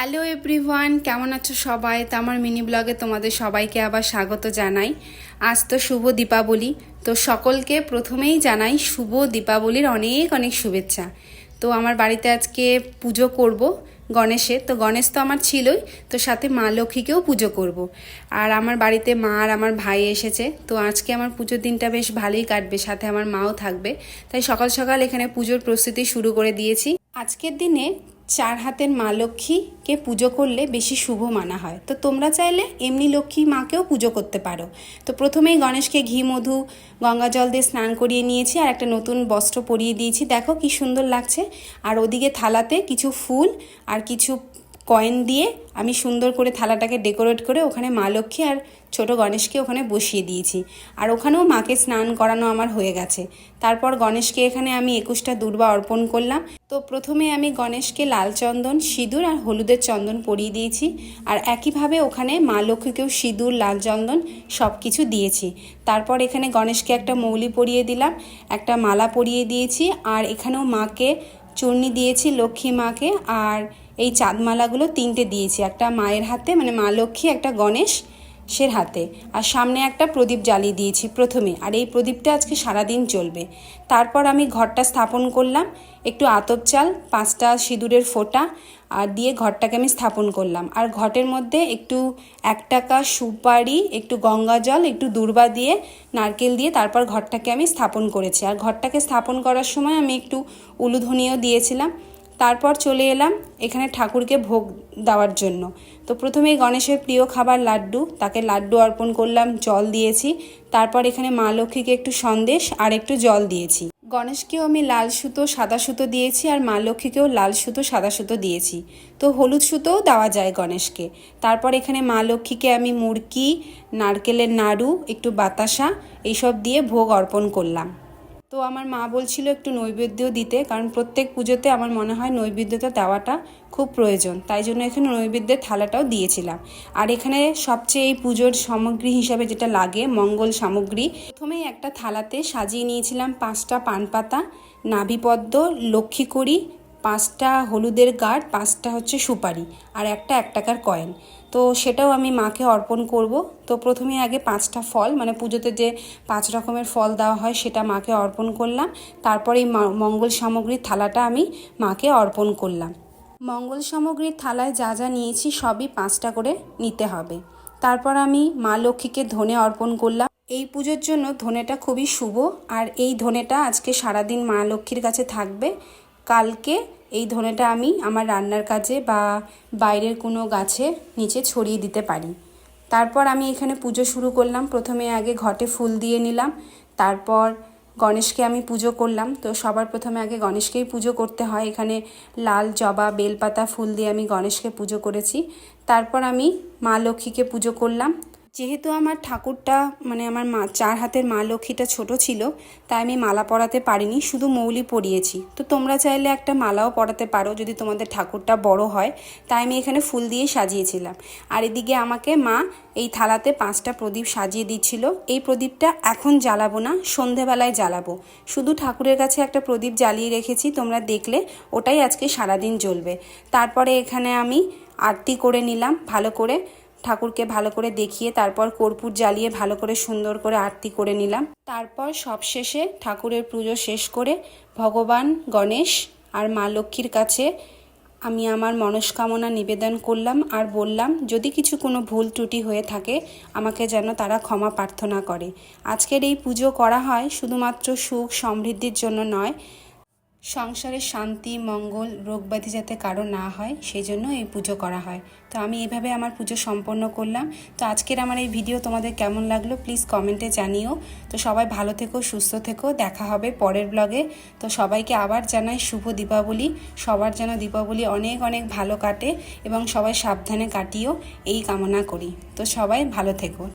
Hello everyone, কেমন আছো সবাই? তো আমার মিনি ব্লগে তোমাদের সবাইকে আবার স্বাগত জানাই। আজ তো শুভ দীপাবলি, তো সকলকে প্রথমেই জানাই শুভ দীপাবলির অনেক অনেক শুভেচ্ছা। তো আমার বাড়িতে আজকে পুজো করব গণেশের তো গণেশ তো আমার ছিলই, তো সাথে মা লক্ষ্মীকেও পুজো করব। আর আমার বাড়িতে মা আর আমার ভাই এসেছে, তো আজকে আমার পুজোর দিনটা বেশ ভালোই কাটবে, সাথে আমার মাও থাকবে। তাই সকাল সকাল এখানে পুজোর প্রস্তুতি শুরু করে দিয়েছি। আজকের দিনে চার হাতের মা লক্ষ্মীকে পুজো করলে বেশি শুভ মানা হয়। তো তোমরা চাইলে এমনি লক্ষ্মী মাকেও পুজো করতে পারো। তো প্রথমেই গণেশকে ঘি, মধু, গঙ্গা জল দিয়ে স্নান করিয়ে নিয়েছি আর একটা নতুন বস্ত্র পরিয়ে দিয়েছি। দেখো কি সুন্দর লাগছে। আর ওদিকে থালাতে কিছু ফুল আর কিছু কয়েন দিয়ে আমি সুন্দর করে থালাটাকে ডেকোরেট করে ওখানে মা লক্ষ্মী আর ছোট গণেশকে ওখানে বসিয়ে দিয়েছি। আর ওখানেও মাকে স্নান করানো আমার হয়ে গেছে। তারপর গণেশকে এখানে আমি একুশটা দুর্বা অর্পণ করলাম। তো প্রথমে আমি গণেশকে লাল চন্দন, সিঁদুর আর হলুদের চন্দন পরিয়ে দিয়েছি। আর একইভাবে ওখানে মা লক্ষ্মীকেও সিঁদুর, লাল চন্দন সব কিছু দিয়েছি। তারপর এখানে গণেশকে একটা মৌলি পরিয়ে দিলাম, একটা মালা পরিয়ে দিয়েছি। আর এখানেও মাকে চূর্ণি দিয়েছি লক্ষ্মী মাকে আর এই চাঁদমালাগুলো তিনটে দিয়েছি। একটা মায়ের হাতে মানে মা লক্ষ্মী, একটা গণেশ সের হাতে। আর সামনে একটা প্রদীপ জ্বালিয়ে দিয়েছি প্রথমে। আর এই প্রদীপটা আজকে সারাদিন চলবে তারপর আমি ঘরটা স্থাপন করলাম। একটু আতপ চাল, পাঁচটা সিঁদুরের ফোঁটা, আর দিয়ে ঘরটাকে আমি স্থাপন করলাম। আর ঘটের মধ্যে একটু এক টাকা সুপারি, একটু গঙ্গা জল, একটু দূর্বা দিয়ে নারকেল দিয়ে তারপর ঘরটাকে আমি স্থাপন করেছি। আর ঘরটাকে স্থাপন করার সময় আমি একটু উলুধনিও দিয়েছিলাম। তারপর চলে এলাম এখানে ঠাকুরকে ভোগ দেওয়ার জন্য। তো প্রথমেই গণেশের প্রিয় খাবার লাড্ডু, তাকে লাড্ডু অর্পণ করলাম, জল দিয়েছি। তারপর এখানে মা লক্ষ্মীকে একটু সন্দেশ আর একটু জল দিয়েছি। গণেশকেও আমি লাল সুতো, সাদা সুতো দিয়েছি আর মা লক্ষ্মীকেও লাল সুতো, সাদা সুতো দিয়েছি। তো হলুদ সুতোও দেওয়া যায় গণেশকে। তারপর এখানে মা লক্ষ্মীকে আমি মুরকি নারকেলের নাড়ু, একটু বাতাসা, এইসব দিয়ে ভোগ অর্পণ করলাম। তো আমার মা বলছিল একটু নৈবেদ্য দিতে, কারণ প্রত্যেক পুজোতে আমার মনে হয় নৈবেদ্যটা দেওয়াটা খুব প্রয়োজন। তাই জন্য এখানে নৈবেদ্যের থালাটাও দিয়েছিলাম। আর এখানে সবচেয়ে এই পুজোর সামগ্রী হিসাবে যেটা লাগে, মঙ্গল সামগ্রী, প্রথমেই একটা থালাতে সাজিয়ে নিয়েছিলাম পাঁচটা পানপাতা, নাভিপদ্ম লক্ষ্মীকড়ি পাঁচটা হলুদের গার্ড পাঁচটা হচ্ছে সুপারি আর একটা এক টাকার কয়েন তো সেটাও আমি মাকে অর্পণ করব। তো প্রথমে আগে পাঁচটা ফল মানে পুজোতে যে পাঁচ রকমের ফল দেওয়া হয় সেটা মাকে অর্পণ করলাম। তারপরে এই মঙ্গল সামগ্রীর থালাটা আমি মাকে অর্পণ করলাম। মঙ্গল সামগ্রীর থালায় যা যা নিয়েছি সবই পাঁচটা করে নিতে হবে। তারপর আমি মা লক্ষ্মীকে ধনে অর্পণ করলাম। এই পুজোর জন্য ধনেটা খুবই শুভ। আর এই ধনেটা আজকে সারাদিন মা লক্ষ্মীর কাছে থাকবে। কালকে এই ধনেটা আমি আমার রান্নার কাজে বা বাইরের কোনো গাছে নিচে ছড়িয়ে দিতে পারি। তারপর আমি এখানে পুজো শুরু করলাম। প্রথমে আগে ঘটে ফুল দিয়ে নিলাম। তারপর গণেশকে আমি পুজো করলাম। তো সবার প্রথমে আগে গণেশকেই পুজো করতে হয়। এখানে লাল জবা, বেলপাতা, ফুল দিয়ে আমি গণেশকে পুজো করেছি। তারপর আমি মা লক্ষ্মীকে পুজো করলাম। যেহেতু আমার ঠাকুরটা মানে আমার মা, চার হাতের মা লক্ষ্মীটা ছোট ছিল, তাই আমি মালা পরাতে পারিনি, শুধু মৌলি পরিয়েছি। তো তোমরা চাইলে একটা মালাও পরাতে পারো, যদি তোমাদের ঠাকুরটা বড় হয়। তাই আমি এখানে ফুল দিয়ে সাজিয়েছিলাম। আর এদিকে আমাকে মা এই থালাতে পাঁচটা প্রদীপ সাজিয়ে দিচ্ছিল। এই প্রদীপটা এখন জ্বালাবো না, সন্ধেবেলায় জ্বালাবো। শুধু ঠাকুরের কাছে একটা প্রদীপ জ্বালিয়ে রেখেছি, তোমরা দেখলে ওটাই আজকে সারাদিন জ্বলবে। তারপরে এখানে আমি আরতি করে নিলাম, ভালো করে। ঠাকুরকে ভালো করে দেখিয়ে তারপর কর্পূর জ্বালিয়ে ভালো করে সুন্দর করে আরতি করে নিলাম। তারপর সবশেষে ঠাকুরের পুজো শেষ করে ভগবান, গণেশ আর মা লক্ষ্মীর কাছে আমি আমার মনস্কামনা নিবেদন করলাম আর বললাম, যদি কিছু কোনো ভুল ত্রুটি হয়ে থাকে, আমাকে যেন তারা ক্ষমা প্রার্থনা করে। আজকের এই পুজো করা হয় শুধুমাত্র সুখ সমৃদ্ধির জন্য নয় সংসারে শান্তি, মঙ্গল, রোগব্যাধি যাতে কারও না হয় সেই জন্য এই পুজো করা হয়। তো আমি এভাবে আমার পুজো সম্পন্ন করলাম। তো আজকের আমার এই ভিডিও তোমাদের কেমন লাগল প্লিজ কমেন্টে জানিও। তো সবাই ভালো থেকো, সুস্থ থেকো, দেখা হবে পরের ব্লগে। তো সবাইকে আবার জানাই শুভ দীপাবলি। সবার যেন দীপাবলি অনেক অনেক ভালো কাটে এবং সবাই সাবধানে কাটিও, এই কামনা করি। তো সবাই ভালো থেকো।